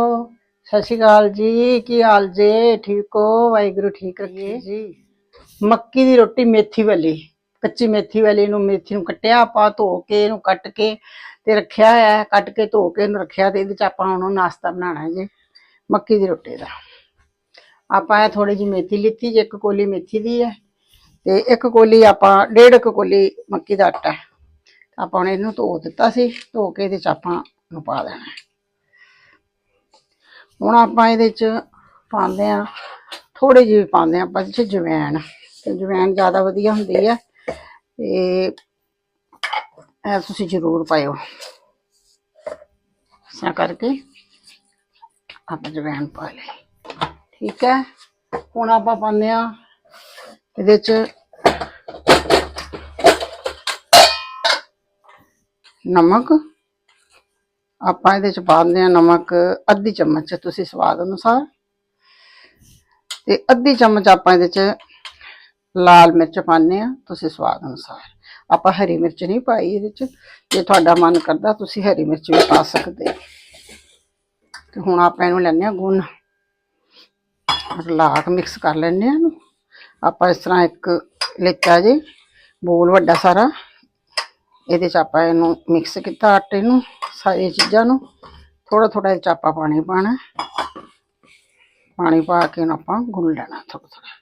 ਸਤਿ ਸ਼੍ਰੀ ਅਕਾਲ ਜੀ ਕੀ ਹਾਲ ਜੇ? ਠੀਕ ਹੋ? ਵਾਹਿਗੁਰੂ ਠੀਕ ਰੱਖੇ। ਜੀ। ਮੱਕੀ ਦੀ ਰੋਟੀ ਮੇਥੀ ਵਾਲੀ ਕੱਚੀ ਮੇਥੀ ਵਾਲੀ ਨੂੰ ਮੇਥੀ ਨੂੰ ਕੱਟਿਆ ਆਪਾਂ ਧੋ ਕੇ ਇਹਨੂੰ ਕੱਟ ਕੇ ਤੇ ਰੱਖਿਆ ਹੋਇਆ ਹੈ ਕੱਟ ਕੇ ਧੋ ਕੇ ਇਹਨੂੰ ਰੱਖਿਆ ਤੇ ਇਹਦੇ ਚ ਆਪਾਂ ਹੁਣ ਨਾਸ਼ਤਾ ਬਣਾਉਣਾ ਹੈ ਜੀ ਮੱਕੀ ਦੀ ਰੋਟੀ ਦਾ। ਆਪਾਂ ਇਹ ਥੋੜੀ ਜਿਹੀ ਮੇਥੀ ਲਿੱਤੀ ਜੇ ਇੱਕ ਕੋਲੀ ਮੇਥੀ ਦੀ ਹੈ ਤੇ ਇੱਕ ਕੋਲੀ ਆਪਾਂ ਡੇਢ ਕੁ ਕੋਲੀ ਮੱਕੀ ਦਾ ਆਟਾ ਹੈ। ਆਪਾਂ ਹੁਣ ਇਹਨੂੰ ਧੋ ਦਿੱਤਾ ਸੀ ਧੋ ਕੇ ਇਹਦੇ ਚ ਆਪਾਂ ਨੂੰ ਪਾ ਦੇਣਾ ਹੈ। ਹੁਣ ਆਪਾਂ ਇਹਦੇ ਚ ਪਾਉਂਦੇ ਆ ਥੋੜੀ ਜਿਹੀ ਪਾਉਂਦੇ ਆ ਆਪਾਂ, ਇਹਦੇ ਚ ਜਵੈਣ। ਤੇ ਜਵੈਣ ਜ਼ਿਆਦਾ ਵਧੀਆ ਹੁੰਦੀ ਹੈ, ਤੇ ਇਹ ਤੁਸੀਂ ਜ਼ਰੂਰ ਪਾਇਓ। ਇਸ ਕਰਕੇ ਆਪਾਂ ਜਵੈਣ ਪਾ ਲਈ ਠੀਕ ਹੈ, ਹੁਣ ਆਪਾਂ ਪਾਉਂਦੇ ਆ ਇਹਦੇ ਚ ਨਮਕ। ਆਪਾਂ ਇਹਦੇ ਚ ਪਾਉਂਦੇ ਆ ਨਮਕ, ਅੱਧੀ ਚਮਚ ਤੁਸੀਂ ਸਵਾਦ ਅਨੁਸਾਰ। ਤੇ ਅੱਧੀ ਚਮਚ ਆਪਾਂ ਇਹਦੇ ਚ ਲਾਲ ਮਿਰਚ ਪਾਉਂਦੇ ਆ ਤੁਸੀਂ ਸਵਾਦ ਅਨੁਸਾਰ। ਆਪਾਂ ਹਰੀ ਮਿਰਚ ਨਹੀਂ ਪਾਈ ਇਹਦੇ ਚ। ਜੇ ਤੁਹਾਡਾ ਮਨ ਕਰਦਾ, ਤੁਸੀਂ ਹਰੀ ਮਿਰਚ ਵੀ ਪਾ ਸਕਦੇ ਹੋ। ਤੇ ਹੁਣ ਆਪਾਂ ਇਹਨੂੰ ਲੈਣੇ ਆ ਗੁੰਨ। ਰਲਾ ਕੇ ਮਿਕਸ ਕਰ ਲੈਣੇ ਆ ਇਹਨੂੰ। ਆਪਾਂ ਇਸ ਤਰ੍ਹਾਂ ਇੱਕ ਲਿੱਤਾ ਜੀ, ਬੋਲ ਵੱਡਾ ਸਾਰਾ। ਇਹਦੇ ਚ ਆਪਾਂ ਇਹਨੂੰ ਮਿਕਸ ਕੀਤਾ ਆਟੇ ਨੂੰ ਸਾਰੀਆਂ ਚੀਜ਼ਾਂ ਨੂੰ। ਥੋੜਾ ਥੋੜਾ ਇਹਦੇ ਚ ਆਪਾਂ ਪਾਣੀ ਪਾਣਾ ਪਾਣੀ ਪਾ ਕੇ ਇਹਨੂੰ ਆਪਾਂ ਗੁੰਨ ਲੈਣਾ ਥੋੜਾ ਥੋੜਾ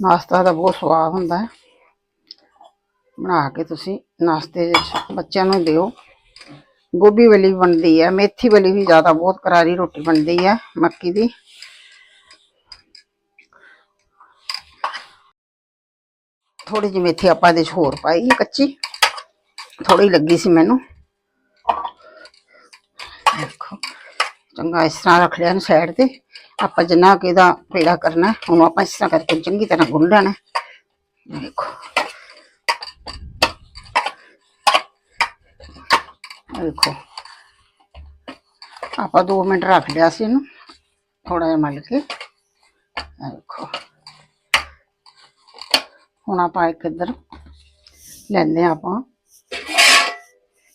ਨਾਸ਼ਤਾ ਦਾ ਬਹੁਤ ਸਵਾਦ ਹੁੰਦਾ ਹੈ। ਬਣਾ ਕੇ ਤੁਸੀਂ ਨਾਸ਼ਤੇ ਵਿੱਚ ਬੱਚਿਆਂ ਨੂੰ ਦਿਓ। ਗੋਭੀ ਵਾਲੀ ਵੀ ਬਣਦੀ ਹੈ ਮੇਥੀ ਵਾਲੀ ਵੀ ਜ਼ਿਆਦਾ ਬਹੁਤ ਕਰਾਰੀ ਰੋਟੀ ਬਣਦੀ ਹੈ ਮੱਕੀ ਦੀ। ਥੋੜੀ ਜਿਹੀ ਮੇਥੀ ਆਪਾਂ ਇਹਦੇ 'ਚ ਹੋਰ ਪਾਈ ਹੈ ਕੱਚੀ। ਥੋੜੀ ਲੱਗੀ ਸੀ ਮੈਨੂੰ। ਦੇਖੋ, ਚੰਗਾ ਇਸ ਤਰ੍ਹਾਂ ਰੱਖ ਲਿਆ ਨੂੰ ਸਾਈਡ ਤੇ। ਆਪਾਂ ਜਿੰਨਾ ਕਿ ਇਹਦਾ ਪੇੜਾ ਕਰਨਾ, ਉਹਨੂੰ ਆਪਾਂ ਇਸ ਤਰ੍ਹਾਂ ਕਰਕੇ ਚੰਗੀ ਤਰ੍ਹਾਂ ਗੁੰਨ ਲੈਣਾ। ਦੇਖੋ। ਦੇਖੋ ਆਪਾਂ 2 ਮਿੰਟ ਰੱਖ ਲਿਆ ਸੀ ਇਹਨੂੰ ਥੋੜਾ ਜਿਹਾ ਮਲ ਕੇ। ਆਹ ਦੇਖੋ ਹੁਣ ਆਪਾਂ ਇੱਕ ਇੱਧਰ ਲੈਂਦੇ ਹਾਂ ਆਪਾਂ।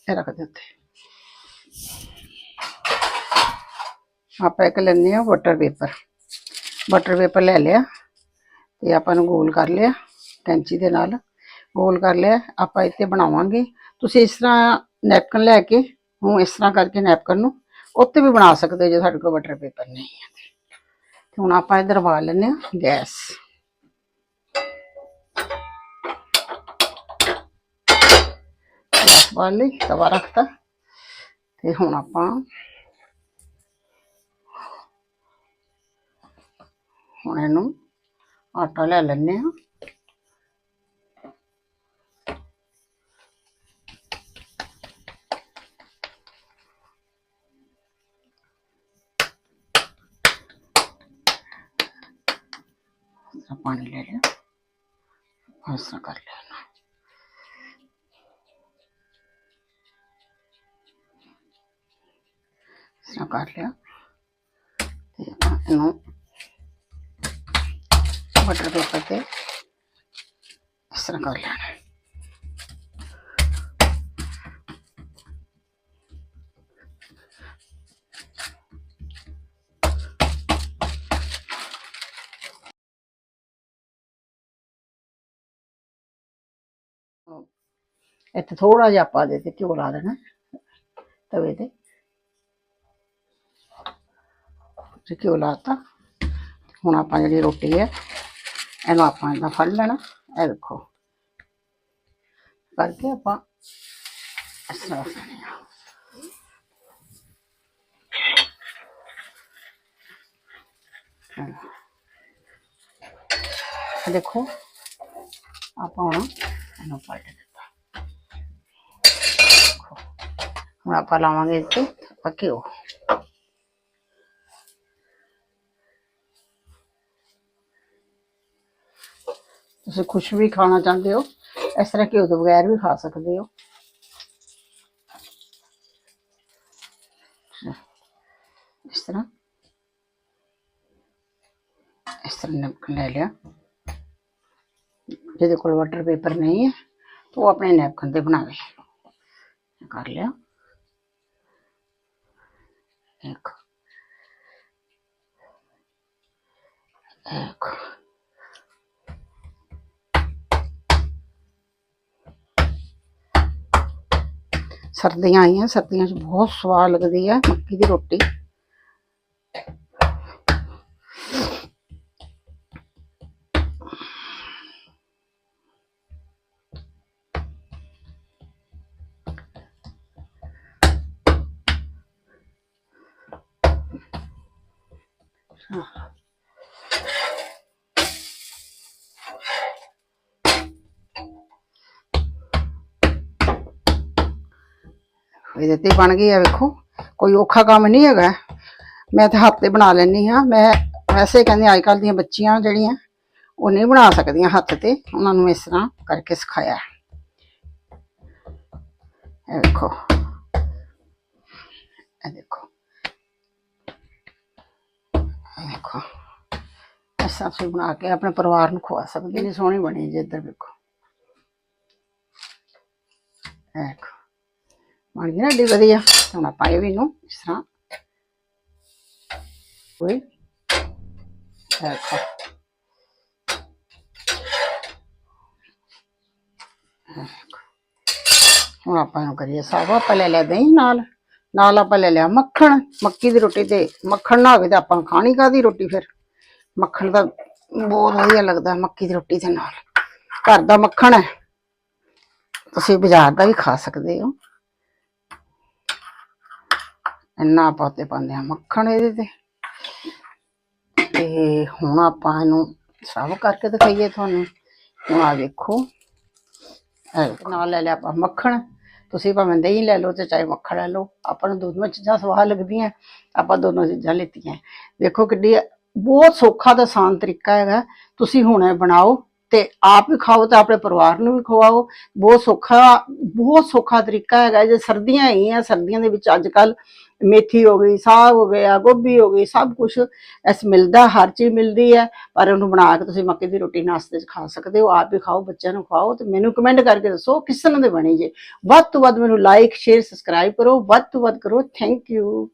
ਇਹ ਰੱਖ ਦੇ ਆਪਾਂ ਇੱਕ ਲੈਂਦੇ ਹਾਂ ਬਟਰ ਪੇਪਰ। ਬਟਰ ਪੇਪਰ ਲੈ ਲਿਆ ਤੇ ਆਪਾਂ ਨੂੰ ਗੋਲ ਕਰ ਲਿਆ ਕੈਂਚੀ ਦੇ ਨਾਲ। ਗੋਲ ਕਰ ਲਿਆ, ਆਪਾਂ ਇੱਥੇ ਬਣਾਵਾਂਗੇ। ਤੁਸੀਂ ਇਸ ਤਰ੍ਹਾਂ ਨੈਪਕਨ ਲੈ ਕੇ, ਹੁਣ ਇਸ ਤਰ੍ਹਾਂ ਕਰਕੇ ਨੈਪਕਨ ਨੂੰ ਉੱਤੇ ਵੀ ਬਣਾ ਸਕਦੇ ਜੇ ਸਾਡੇ ਕੋਲ ਬਟਰ ਪੇਪਰ ਨਹੀਂ ਹੈ। ਤੇ। ਹੁਣ ਆਪਾਂ ਇੱਧਰ ਵਾ ਲੈਂਦੇ ਹਾਂ, ਗੈਸ। ਗੈਸ ਬਾਲ ਲਈ, ਤਵਾ ਰੱਖਤਾ। ਤੇ ਹੁਣ ਆਪਾਂ ਹੁਣ ਇਹਨੂੰ ਆਟਾ ਲੈ ਲੈਣੇ ਆ ਪਾਣੀ ਲੈ ਲਿਆ ਇਸ ਤਰ੍ਹਾਂ ਕਰ ਲਿਆ ਇਸ ਤਰ੍ਹਾਂ ਕਰ ਲਿਆ ਤੇ ਆਪਾਂ ਇਹਨੂੰ ਬਟਰ ਪੇਪਰ ਤੇ ਇਸ ਤਰ੍ਹਾਂ ਕਰ ਲੈਣਾ ਇੱਥੇ ਥੋੜਾ ਜਿਹਾ ਆਪਾਂ ਦੇ ਤੇ ਘਿਓ ਲਾ ਦੇਣਾ, ਤਵੇ ਤੇ। ਤੇ ਘਿਓ ਲਾਤਾ ਹੁਣ ਆਪਾਂ ਜਿਹੜੀ ਰੋਟੀ ਹੈ, ਇਹਨੂੰ ਆਪਾਂ ਇਹਦਾ ਫੜ ਲੈਣਾ। ਇਹ ਦੇਖੋ। ਕਰਕੇ ਆਪਾਂ ਇਸ ਤਰ੍ਹਾਂ ਦੇਖੋ, ਆਪਾਂ ਹੁਣ ਇਹਨੂੰ ਪਲਟ ਹੁਣ ਆਪਾਂ ਲਾਵਾਂਗੇ ਇੱਥੇ ਆਪਾਂ ਘਿਓ ਤੁਸੀਂ ਕੁਛ ਵੀ ਖਾਣਾ ਚਾਹੁੰਦੇ ਹੋ ਇਸ ਤਰ੍ਹਾਂ ਘਿਓ ਤੋਂ ਬਗੈਰ ਵੀ ਖਾ ਸਕਦੇ ਹੋ ਇਸ ਤਰ੍ਹਾਂ ਇਸ ਤਰ੍ਹਾਂ ਨਮਕ ਲੈ ਲਿਆ ਜਿਹਦੇ ਕੋਲ ਵਾਟਰ ਪੇਪਰ ਨਹੀਂ ਹੈ ਤਾਂ ਉਹ ਆਪਣੇ ਨੈਪਕਿਨ ਤੇ ਬਣਾਵੇ ਕਰ ਲਿਆ ਇੱਕ ਇੱਕ ਸਰਦੀਆਂ ਆਈਆਂ ਸਰਦੀਆਂ 'ਚ ਬਹੁਤ ਸਵਾਦ ਲੱਗਦੀ ਹੈ ਮੱਕੀ ਦੀ ਰੋਟੀ। ਇਹਦੇ ਤੇ ਬਣ ਗਈ ਆ ਵੇਖੋ। ਕੋਈ ਔਖਾ ਕੰਮ ਨਹੀਂ ਹੈਗਾ। ਮੈਂ ਤਾਂ ਹੱਥ ਤੇ ਬਣਾ ਲੈਣੀ ਹਾਂ। ਮੈਂ ਵੈਸੇ ਕਹਿੰਦੇ ਅੱਜ ਕੱਲ ਦੀਆਂ ਬੱਚੀਆਂ ਜਿਹੜੀਆਂ, ਉਹ ਨਹੀਂ ਬਣਾ ਸਕਦੀਆਂ ਹੱਥ ਤੇ। ਉਹਨਾਂ ਨੂੰ ਇਸ ਤਰ੍ਹਾਂ ਕਰਕੇ ਸਿਖਾਇਆ। ਇਹ ਵੇਖੋ। ਇਹ ਦੇਖੋ। ਇਹ ਦੇਖੋ। ਇਸ ਤਰ੍ਹਾਂ ਤੁਸੀਂ ਬਣਾ ਕੇ ਆਪਣੇ ਪਰਿਵਾਰ ਨੂੰ ਖਵਾ ਸਕਦੇ ਨੇ ਸੋਹਣੀ ਬਣੀ ਜੇ ਇੱਧਰ ਵੇਖੋ। ਇਹ ਬਣ ਗਈ ਨਾ ਏਡੀ ਵਧੀਆ। ਹੁਣ ਆਪਾਂ ਇਹ ਵੀ ਨੂੰ ਇਸ ਤਰ੍ਹਾਂ ਕੋਈ ਦੇਖੋ ਹੁਣ ਆਪਾਂ ਇਹਨੂੰ ਕਰੀਏ ਸਾਵਾ ਆਪਾਂ ਲੈ ਲਿਆ ਦਹੀਂ ਨਾਲ। ਨਾਲ ਆਪਾਂ ਲੈ ਲਿਆ ਮੱਖਣ। ਮੱਕੀ ਦੀ ਰੋਟੀ ਤੇ ਮੱਖਣ ਨਾ ਹੋਵੇ ਤਾਂ ਆਪਾਂ ਖਾਣੀ ਕਾਦੀ ਰੋਟੀ ਫਿਰ? ਮੱਖਣ ਤਾਂ ਬਹੁਤ ਵਧੀਆ ਲੱਗਦਾ, ਮੱਕੀ ਦੀ ਰੋਟੀ ਦੇ ਨਾਲ। ਘਰ ਦਾ ਮੱਖਣ ਹੈ। ਤੁਸੀਂ ਬਾਜ਼ਾਰ ਦਾ ਵੀ ਖਾ ਸਕਦੇ ਹੋ। ਇੰਨਾ ਪਾਤੇ ਪਾਉਂਦੇ ਆ ਮੱਖਣ ਇਹਦੇ ਤੇ। ਤੇ ਹੁਣ ਆਪਾਂ ਇਹਨੂੰ ਸਰਵ ਕਰਕੇ ਦਿਖਾਈਏ ਤੁਹਾਨੂੰ। ਹੁਣ ਆ ਵੇਖੋ। ਨਾਲ ਲੈ ਲਿਆ ਆਪਾਂ ਮੱਖਣ। ਤੁਸੀਂ ਭਾਵੇਂ ਦਹੀਂ ਲੈ ਲਓ ਤੇ ਚਾਹੇ ਮੱਖਣ ਲੈ ਲਓ। ਆਪਾਂ ਨੂੰ ਦੋਨੋਂ ਚੀਜ਼ਾਂ ਸਵਾਦ ਲੱਗਦੀਆਂ। ਆਪਾਂ ਦੋਨੋਂ ਚੀਜ਼ਾਂ ਲਿੱਤੀਆਂ। ਦੇਖੋ ਕਿੱਡੀ ਬਹੁਤ ਸੌਖਾ ਤੇ ਆਸਾਨ ਤਰੀਕਾ ਹੈਗਾ। ਤੁਸੀਂ ਹੁਣੇ ਬਣਾਓ ਤੇ ਆਪ ਵੀ ਖਾਓ ਤੇ ਆਪਣੇ ਪਰਿਵਾਰ ਨੂੰ ਵੀ ਖਵਾਓ। ਬਹੁਤ ਸੌਖਾ ਬਹੁਤ ਸੌਖਾ ਤਰੀਕਾ ਹੈਗਾ ਜੇ ਸਰਦੀਆਂ ਹੈਗੀਆਂ, ਸਰਦੀਆਂ ਦੇ ਵਿੱਚ ਅੱਜ ਕੱਲ ਮੇਥੀ ਹੋ ਗਈ, ਸਾਗ ਹੋ ਗਿਆ, ਗੋਭੀ ਹੋ ਗਈ, ਸਭ ਕੁਝ ਇਸ ਮਿਲਦਾ, ਹਰ ਚੀਜ਼ ਮਿਲਦੀ ਹੈ। ਪਰ ਉਹਨੂੰ ਬਣਾ ਕੇ ਤੁਸੀਂ ਮੱਕੀ ਦੀ ਰੋਟੀ ਨਾਸ਼ਤੇ 'ਚ ਖਾ ਸਕਦੇ ਹੋ। ਆਪ ਵੀ ਖਾਓ, ਬੱਚਿਆਂ ਨੂੰ ਖਵਾਓ ਤੇ ਮੈਨੂੰ ਕਮੈਂਟ ਕਰਕੇ ਦੱਸੋ ਕਿਸ ਤਰ੍ਹਾਂ ਦੇ ਬਣੇ ਜੇ। ਵੱਧ ਤੋਂ ਵੱਧ ਮੈਨੂੰ ਲਾਈਕ ਸ਼ੇਅਰ ਸਬਸਕ੍ਰਾਈਬ ਕਰੋ। ਵੱਧ ਤੋਂ ਵੱਧ ਕਰੋ। Thank you